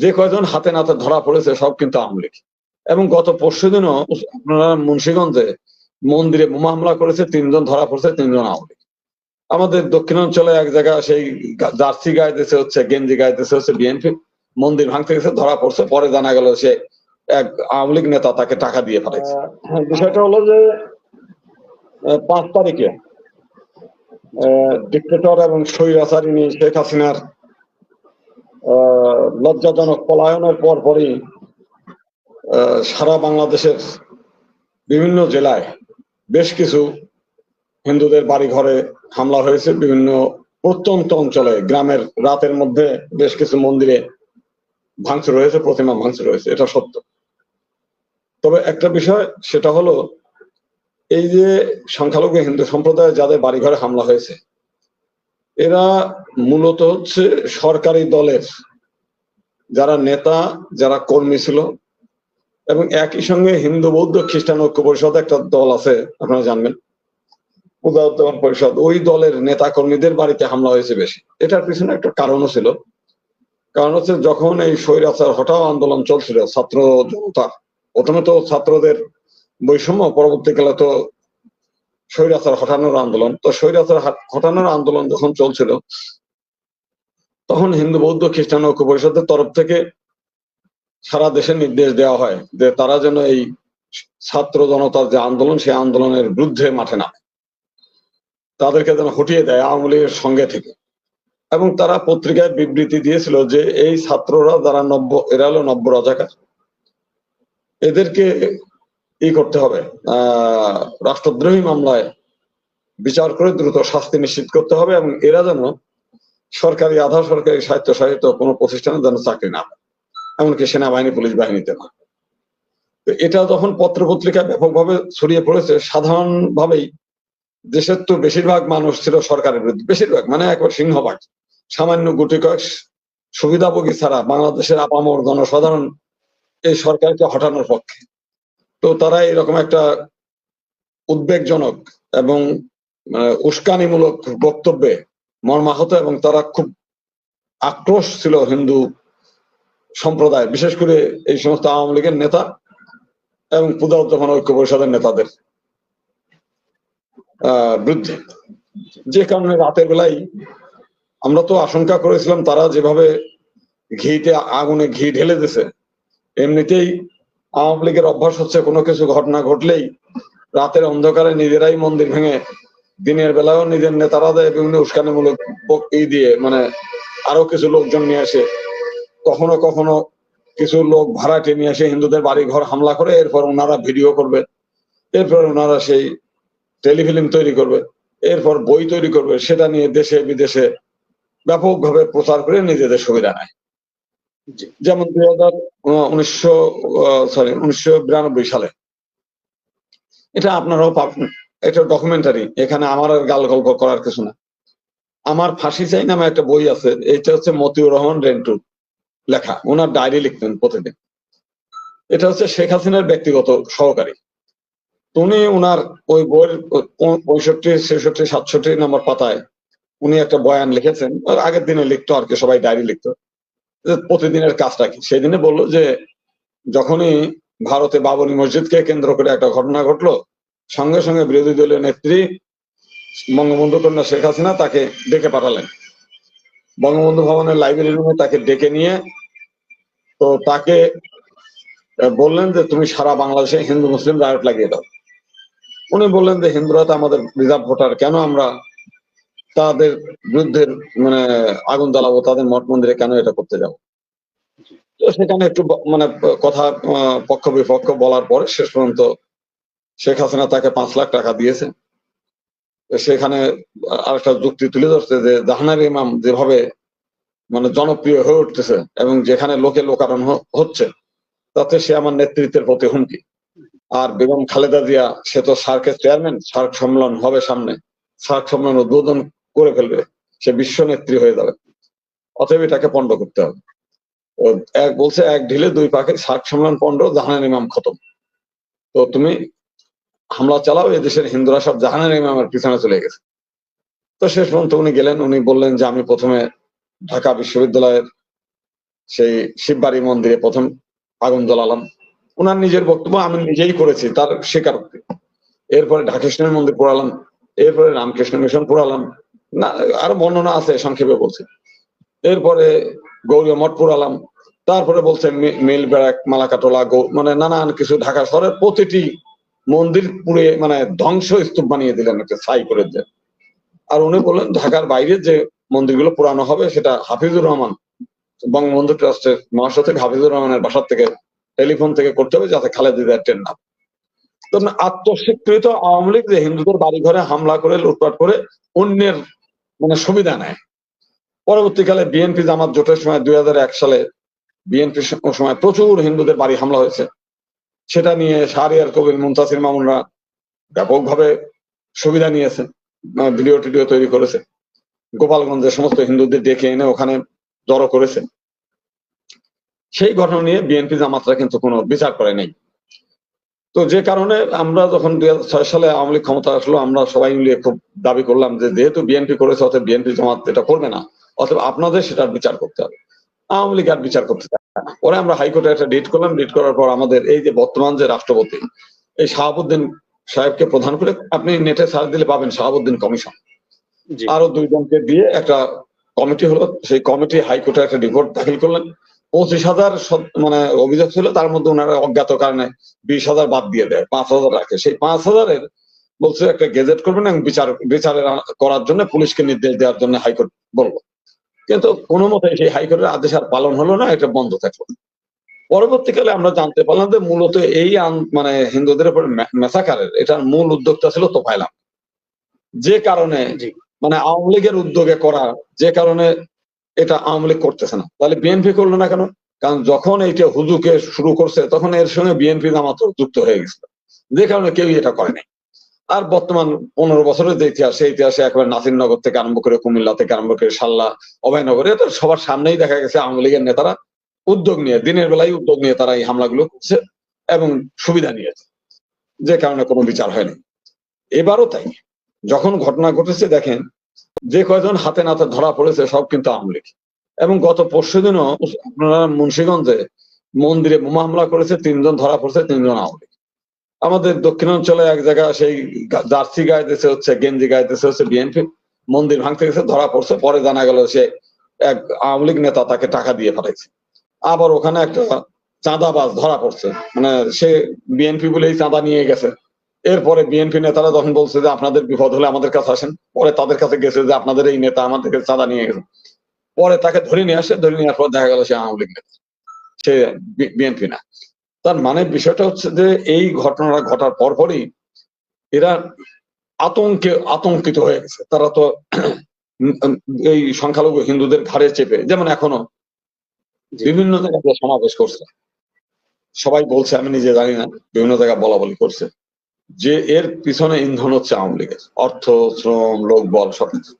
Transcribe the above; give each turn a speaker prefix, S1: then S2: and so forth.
S1: যে কয়জন হাতে নাতে ধরা পড়েছে, সব কিন্তু আওয়ামী লীগ এবং গত পরশু দিনও আপনারা মুন্সীগঞ্জে মন্দিরে বোমা হামলা করেছে, তিনজন ধরা পড়েছে, তিনজন আওয়ামী আমাদের দক্ষিণাঞ্চলে এক জায়গায় সেই জার্সি গাইতেছে হচ্ছে, গেঞ্জি গাইতেছে হচ্ছে বিএনপি, মন্দির ভাঙতে গেছে, ধরা পড়ছে। পরে জানা গেল সে এক আওয়ামী লীগ নেতা তাকে টাকা দিয়ে পাঠাইছে। বিষয়টা হলো যে পাঁচ তারিখে ডিক্টেটর এবং স্বৈরাচারিণী শেখ হাসিনার লজ্জাজনক পলায়নের পর পরই সারা বাংলাদেশের বিভিন্ন জেলায় বেশ কিছু হিন্দুদের বাড়ি ঘরে হামলা হয়েছে। বিভিন্ন প্রত্যন্ত অঞ্চলে, গ্রামের রাতের মধ্যে বেশ কিছু মন্দিরে ভাঙচুর হয়েছে, প্রতিমা ভাঙচুর হয়েছে, এটা সত্য। তবে একটা বিষয়, সেটা হলো, এই যে সংখ্যালঘু হিন্দু সম্প্রদায় যাদের বাড়ি ঘরে হামলা হয়েছে, এরা মূলত হচ্ছে সরকারি দলের যারা নেতা, যারা কর্মী ছিল, এবং একই সঙ্গে হিন্দু, বৌদ্ধ, খ্রিস্টান ঐক্য পরিষদ একটা দল আছে, আপনারা জানবেন। উদ্যাপন পরিষদ, ওই দলের নেতা কর্মীদের বাড়িতে হামলা হয়েছে বেশি। এটার পিছনে একটা কারণও ছিল। কারণ হচ্ছে যখন এই স্বৈরাচার হঠাৎ আন্দোলন চলছিল, ছাত্র জনতা, প্রথমে তো ছাত্রদের বৈষম্য, পরবর্তীকালে তো স্বৈরাচার হটানোর আন্দোলন। তো স্বৈরাচার হাট- হটানোর আন্দোলন যখন চলছিল তখন হিন্দু, বৌদ্ধ, খ্রিস্টান ঐক্য পরিষদের তরফ থেকে সারা দেশে নির্দেশ দেওয়া হয় যে তারা যেন এই ছাত্র জনতার যে আন্দোলন, সেই আন্দোলনের বিরুদ্ধে মাঠে নামে। তাদেরকে যেন হটিয়ে দেয় আওয়ামী লীগের সঙ্গে থেকে। এবং তারা পত্রিকায় বিবৃতি দিয়েছিল যে এই ছাত্ররা যারা নব্য, এরা হলো নব্য রাজাকার। এদেরকে ই করতে হবে, আহ, রাষ্ট্রদ্রোহী মামলায় বিচার করে দ্রুত শাস্তি নিশ্চিত করতে হবে এবং এরা যেন সরকারি, আধা সরকারি সাহিত্য সাহিত্য কোনো প্রতিষ্ঠানে যেন চাকরি না পায়। এমনকি সেনাবাহিনী, পুলিশ বাহিনীতে না। এটা যখন পত্র পত্রিকায় ব্যাপকভাবে ছড়িয়ে পড়েছে। সাধারণভাবেই দেশের তো বেশিরভাগ মানুষ ছিল সরকারের বিরুদ্ধে। বেশিরভাগ মানে একবার সিংহভাগ। সামান্য গুটি কয়েক সুবিধাভোগী ছাড়া বাংলাদেশের আপামর জনসাধারণ এই সরকারকে হটানোর পক্ষে। তো তারা এরকম একটা উদ্বেগজনক এবং মানে উস্কানিমূলক বক্তব্যে মর্মাহত এবং তারা খুব আক্রোশ ছিল হিন্দু সম্প্রদায় বিশেষ করে এই সমস্ত আওয়ামী লীগের নেতা এবং পূজা উদ্যাপন ঐক্য পরিষদের নেতাদের, আহ, বিরুদ্ধে। যে কারণে রাতের বেলায় আমরা তো আশঙ্কা করেছিলাম তারা যেভাবে ঘিতে, আগুনে ঘি ঢেলে দিছে এমনিতেই আওয়ামী লীগের অভ্যাস হচ্ছে কোনো কিছু ঘটনা ঘটলেই রাতের অন্ধকারে নিজেরাই মন্দির ভেঙে দিনের বেলাও নিজের নেতারা দেয়, বিভিন্ন উস্কানিমূলক ই দিয়ে মানে আরও কিছু লোকজন নিয়ে আসে। কখনো কখনো কিছু লোক ভাড়াটে নিয়ে আসে, হিন্দুদের বাড়ি ঘর হামলা করে, এরপর ওনারা ভিডিও করবে, এরপর ওনারা সেই টেলিফিল্ম তৈরি করবে, এরপর বই তৈরি করবে, সেটা নিয়ে দেশে বিদেশে ব্যাপকভাবে প্রচার করে নিজেদের সুবিধা নেয়। যেমন দুই হাজার উনিশশো সরি উনিশশো বিরানব্বই সালে। এটা আপনারাও পাবেন। এটা ডকুমেন্টারি এখানে আমার আর গাল গল্প করার কিছু না। আমার ফাঁসি চাই নামে একটা বই আছে, এটা হচ্ছে মতিউর রহমান রেন্টু লেখা, ওনার ডায়েরি লিখতেন প্রতিদিন। এটা হচ্ছে শেখ হাসিনার ব্যক্তিগত সহকারী। উনি ওনার ওই বইয়ের পঁয়ষট্টি, ছেষট্টি, সাতষট্টি নম্বর পাতায় উনি একটা বয়ান লিখেছেন আগের দিনে লিখতো আর কি, সবাই ডায়েরি লিখতো। প্রতিদিনের কাজটা কি? সেই দিনে বলল যে, যখনই ভারতে বাবরি মসজিদকে কেন্দ্র করে একটা ঘটনা ঘটলো সঙ্গে সঙ্গে বিরোধী দলীয় নেত্রী বঙ্গবন্ধু কন্যা শেখ হাসিনা তাকে ডেকে পাঠালেন। বঙ্গবন্ধু ভবনের লাইব্রেরি রুমে তাকে ডেকে নিয়ে তো তাকে বললেন যে, তুমি সারা বাংলাদেশে হিন্দু, মুসলিম রায়ট লাগিয়ে দাও। উনি বললেন যে, হিন্দুরা তো আমাদের রিজার্ভ ভোটার কেন আমরা তাদের বিরুদ্ধে মানে আগুন জ্বালাবো, তাদের মঠ মন্দিরে কেন এটা করতে যাব? তো সেখানে একটু মানে কথা পক্ষ বিপক্ষ বলার পরে শেষ পর্যন্ত শেখ হাসিনা তাকে পাঁচ লাখ টাকা দিয়েছে। সেখানে আরেকটা যুক্তি তুলে ধরছে যে জাহানার ইমাম যেভাবে মানে জনপ্রিয় হয়ে উঠতেছে এবং যেখানে লোকে লোকারণ হচ্ছে, তাতে সে আমার নেতৃত্বের প্রতি হুমকি। আর বেগম খালেদা জিয়া, সে তো সার্কের চেয়ারম্যান, সার্ক সম্মেলন হবে সামনে। সার্ক সম্মেলন উদ্বোধন করে ফেলবে, সে বিশ্ব নেত্রী হয়ে যাবে। অতএব এটাকে পণ্ড করতে হবে। এক বলছে, এক ঢিলে দুই পাখি সার্ক সম্মেলন পণ্ড, জাহানার ইমাম খতম। তো তুমি হামলা চালাও, এই দেশের হিন্দুরা সব জাহানার ইমামের পিছনে চলে গেছে। তো শেষ পর্যন্ত উনি গেলেন, উনি বললেন যে আমি প্রথমে ঢাকা বিশ্ববিদ্যালয়ের সেই শিববাড়ি মন্দিরে প্রথম আগুন জ্বালালাম। উনার নিজের বক্তব্য আমি নিজেই করেছি, তার স্বীকারোক্তি। এরপরে ঢাকেশ্বরের মন্দির পোড়ালাম, এরপরে রামকৃষ্ণ মিশন পোড়ালাম, না, আরও বর্ণনা আছে, সংক্ষেপে বলছি। এরপরে গৌরীয় মঠ পোড়ালাম, তারপরে বলছে মিল ব্যারাক, মালাকাটোলা মানে নানান কিছু ঢাকা শহরের প্রতিটি মন্দির পুড়ে মানে ধ্বংস স্তূপ বানিয়ে দিলেন একটা ছাই করে দেন আর উনি বললেন, ঢাকার বাইরে যে মন্দিরগুলো পুরানো হবে, সেটা হাফিজুর রহমান, বঙ্গবন্ধু ট্রাস্টের মহাসচিব হাফিজুর রহমানের বাসার থেকে টেলিফোন থেকে করতে হবে, যাতে খালেদা ট্রেন না তো আত্মস্বীকৃত আওয়ামী লীগ যে হিন্দুদের বাড়ি ঘরে হামলা করে, লুটপাট করে, অন্যের মানে সুবিধা নেয়। পরবর্তীকালে বিএনপি জামাত জোটের সময় দুই হাজার এক সালে বিএনপি সময় প্রচুর হিন্দুদের বাড়ি হামলা হয়েছে। সেটা নিয়ে শাহরিয়ার কবির মুন্তাসির মামুনরা ব্যাপকভাবে সুবিধা নিয়েছে আহ, ভিডিও টিডিও তৈরি করেছে গোপালগঞ্জের সমস্ত হিন্দুদের ডেকে এনে ওখানে জড়ো করেছে সেই ঘটনা নিয়ে বিএনপি জামাতরা কিন্তু কোনো বিচার করে নাই। তো যে কারণে আমরা যখন দুই হাজার ছয় সালে আওয়ামী লীগ ক্ষমতা আসলো আমরা সবাই মিলে খুব দাবি করলাম যে যেহেতু বিএনপি করেছে অতএব বিএনপি জামাত এটা করবে না। অতএব আপনাদের সেটার বিচার করতে হবে। আওয়ামী লীগ আর বিচার করতে চায় না। পরে আমরা হাইকোর্টে একটা ডিট করলাম। ডিট করার পর আমাদের এই যে বর্তমান যে রাষ্ট্রপতি এই শাহাবুদ্দিন সাহেবকে প্রধান করে আপনি নেটে সার্চ দিলে পাবেন শাহাবুদ্দিন কমিশন আরও দুইজনকে দিয়ে একটা কমিটি হলো। সেই কমিটি হাইকোর্টে একটা রিপোর্ট দাখিল করলেন। পঁচিশ হাজার মানে অভিযোগ ছিল তার মধ্যে ওনারা অজ্ঞাত কারণে বিশ হাজার বাদ দিয়ে দেয় পাঁচ হাজার রাখে। সেই পাঁচ হাজারের বলছে একটা গেজেট করবেন এবং বিচার বিচারের করার জন্য পুলিশকে নির্দেশ দেওয়ার জন্য হাইকোর্ট বলব কিন্তু কোনো মতে সেই হাইকোর্টের আদেশ আর পালন হলো না এটা বন্ধ থাকল পরবর্তীকালে আমরা জানতে পারলাম যে মূলত এই মানে হিন্দুদের উপর মেসাকারের এটার মূল উদ্যোক্তা ছিল তোফাইলাম যে কারণে মানে আওয়ামী লীগের উদ্যোগে করা যে কারণে এটা আওয়ামী লীগ করতেছে না। তাহলে বিএনপি করল না কেন? কারণ যখন এইটা হুজুকে শুরু করছে তখন এর সঙ্গে বিএনপি জামাত যুক্ত হয়ে গেছিল। যে কারণে কেউই এটা করে নাই আর বর্তমান পনেরো বছরের যে ইতিহাস, সেই ইতিহাসে একেবারে নাসিরনগর থেকে আরম্ভ করে, কুমিল্লা থেকে আরম্ভ করে, সাল্লা, অভয়নগর এটা সবার সামনেই দেখা গেছে আওয়ামী লীগের নেতারা উদ্যোগ নিয়ে, দিনের বেলায় উদ্যোগ নিয়ে তারা এই হামলাগুলো করছে এবং সুবিধা নিয়েছে, যে কারণে কোনো বিচার হয়নি। এবারও তাই, যখন ঘটনা ঘটেছে দেখেন, যে কয়জন হাতে নাতে ধরা পড়েছে সব কিন্তু আওয়ামী লীগ। এবং গত পরশু দিনও আপনারা মুন্সিগঞ্জে মন্দিরে বোমা হামলা করেছে, তিনজন ধরা পড়েছে, তিনজন আওয়ামী আমাদের দক্ষিণাঞ্চলে এক জায়গা সেই জার্সি গাইতেছে, হচ্ছে গেঞ্জি গাইতেছে, হচ্ছে বিএনপি। মন্দির ভাঙতে গেছে ধরা পড়ছে। পরে জানা গেল সে এক আওয়ামী লীগ নেতা তাকে টাকা দিয়ে পাঠাইছে। আবার ওখানে একটা চাঁদাবাজ ধরা পড়ছে। মানে সে বিএনপি বলেই চাঁদা নিয়ে গেছে। এরপরে বিএনপি নেতারা যখন বলছে যে আপনাদের বিপদ হলে আমাদের কাছে আসেন, পরে তাদের কাছে গেছে যে আপনাদের এই নেতা আমাদের কাছে চাঁদা নিয়ে গেছে। পরে তাকে ধরে নিয়ে আসে। ধরে নেওয়ার পর দেখা গেল সে আওয়ামী লীগ নেতা। সে বিএনপি না। তার মানে বিষয়টা হচ্ছে যে এই ঘটনাটা ঘটার পরপরই এরা আতঙ্কে আতঙ্কিত হয়ে গেছে। তারা তো এই সংখ্যালঘু হিন্দুদের ঘাড়ে চেপে যেমন
S2: এখনও।
S1: বিভিন্ন জায়গায় সমাবেশ করছে। সবাই বলছে আমি নিজে জানি না বিভিন্ন জায়গায় বলা বলি করছে যে এর পিছনে ইন্ধন হচ্ছে আওয়ামী লীগের। অর্থ শ্রম লোকবল সবকিছু।